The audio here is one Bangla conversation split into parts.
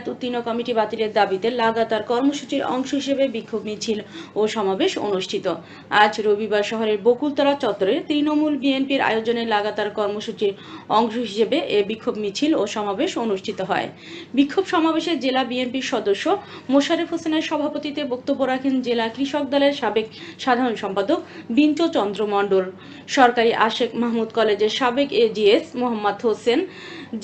মেয়াদ উত্তীর্ণ কমিটি বাতিলের দাবিতে লাগাতার কর্মসূচির অংশ হিসেবে বিক্ষোভ মিছিল ও সমাবেশ অনুষ্ঠিত। আজ রবিবার শহরের বকুলতলা চত্বরে তৃণমূল বিএনপির আয়োজনে লাগাতার কর্মসূচির অংশ হিসেবে এ বিক্ষোভ মিছিল ও সমাবেশ অনুষ্ঠিত হয়। বিক্ষোভ সমাবেশে জেলা বিএনপির সদস্য মোশারেফ হোসেনের সভাপতিত্বে বক্তব্য রাখেন জেলা কৃষক দলের সাবেক সাধারণ সম্পাদক বিন্তু চন্দ্র মণ্ডল। সরকারি আশেক মাহমুদ কলেজের সাবেক এজিএস মোহাম্মদ হোসেন,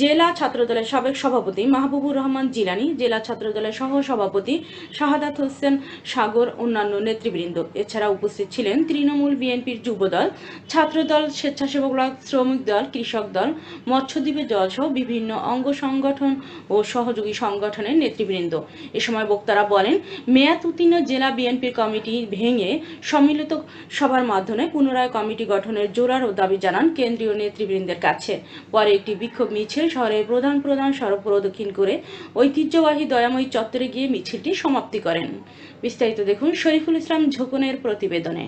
জেলা ছাত্রদলের সাবেক সভাপতি মাহবুবুর রহমান জিলানি জেলা ছাত্রদলের সহ সভাপতি শাহাদাত হোসেন সাগর, অন্যান্য নেতৃবৃন্দ। এছাড়া উপস্থিত ছিলেন তৃণমূল বিএনপির যুবদল, ছাত্রদল, স্বেচ্ছাসেবক দল, শ্রমিক দল, কৃষক দল মৎস্যদ্বীপের দল সহ বিভিন্ন অঙ্গ সংগঠন ও সহযোগী সংগঠনের নেতৃবৃন্দ। এ সময় বক্তারা বলেন, মেয়াদ উত্তীর্ণ জেলা বিএনপির কমিটি ভেঙে সম্মিলিত সভার মাধ্যমে পুনরায় কমিটি গঠনের জোরালো দাবি জানান কেন্দ্রীয় নেতৃবৃন্দের কাছে। পরে একটি বিক্ষোভ মিছিল শহরের প্রধান প্রধান সড়ক প্রদক্ষিণ করে ঐতিহ্যবাহী দয়াময়ী চত্বরে গিয়ে মিছিলটি সমাপ্তি করেন। বিস্তারিত দেখুন শরীফুল ইসলাম ঝোকনের প্রতিবেদনে।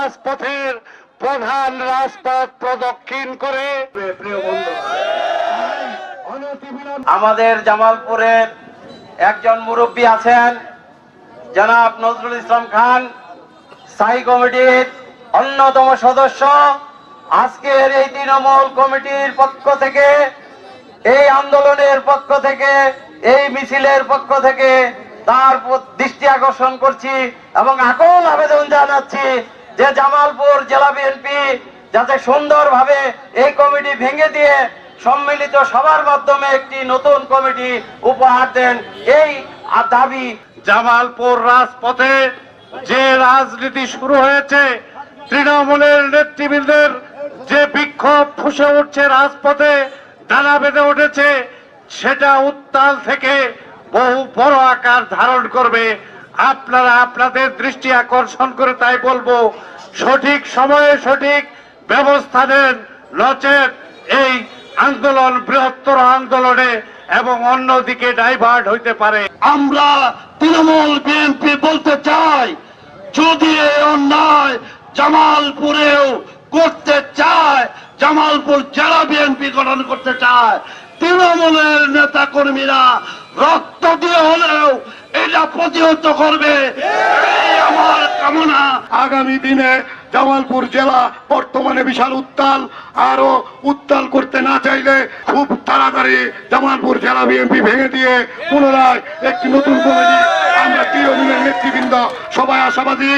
রাজপথের প্রধান রাজপথ প্রদক্ষিণ করে আমাদের জামালপুরের একজন মুরব্বী আছেন জনাব নজরুল ইসলাম খান, স্থায়ী কমিটির অন্যতম সদস্য। আজকের এই তৃণমূল কমিটির পক্ষ থেকে এই আন্দোলনের পক্ষ থেকে, এই মিছিলের পক্ষ থেকে তার দৃষ্টি আকর্ষণ করছি এবং আকুল আবেদন জানাচ্ছি যে জামালপুর জেলা বিএনপি যাতে সুন্দরভাবে এই কমিটি ভেঙে দিয়ে সম্মিলিত সবার মাধ্যমে একটি নতুন কমিটি উপহার দেন। এই দাবি জামালপুর রাজপথে যে রাজনীতি শুরু হয়েছে, তৃণমূলের নেতৃবৃন্দের যে বিক্ষোভ ফুসে উঠছে রাজপথে ডানা বেঁধে উঠেছে, সেটা উত্তাল থেকে বহু বড় আকার ধারণ করবে। আপনারা আপনাদের দৃষ্টি আকর্ষণ করে তাই বলব, সঠিক সময়ে সঠিক ব্যবস্থা নেন, নচেত এই আন্দোলন, বৃহত্তর আন্দোলনে এবং অন্যদিকে ডাইভার্ট হইতে পারে। আমরা তৃণমূল বিএনপি বলতে চাই, যদি অন্যায় জামালপুরেও করতে চায়, জামালপুর জেলা বিএনপি গঠন করতে চায়। তৃণমূলের নেতা কর্মীরা রক্ত দিয়ে হলেও এটা প্রতিহত করবে। আমার কামনা। আগামী দিনে জামালপুর জেলা বর্তমানে বিশাল উত্তাল আরও উত্তাল করতে না চাইলে খুব তাড়াতাড়ি জামালপুর জেলা বিএনপি ভেঙে দিয়ে পুনরায় একটি নতুন কমিটি আমরা তৃণমূলের নেতৃবৃন্দ সবাই আশাবাদী।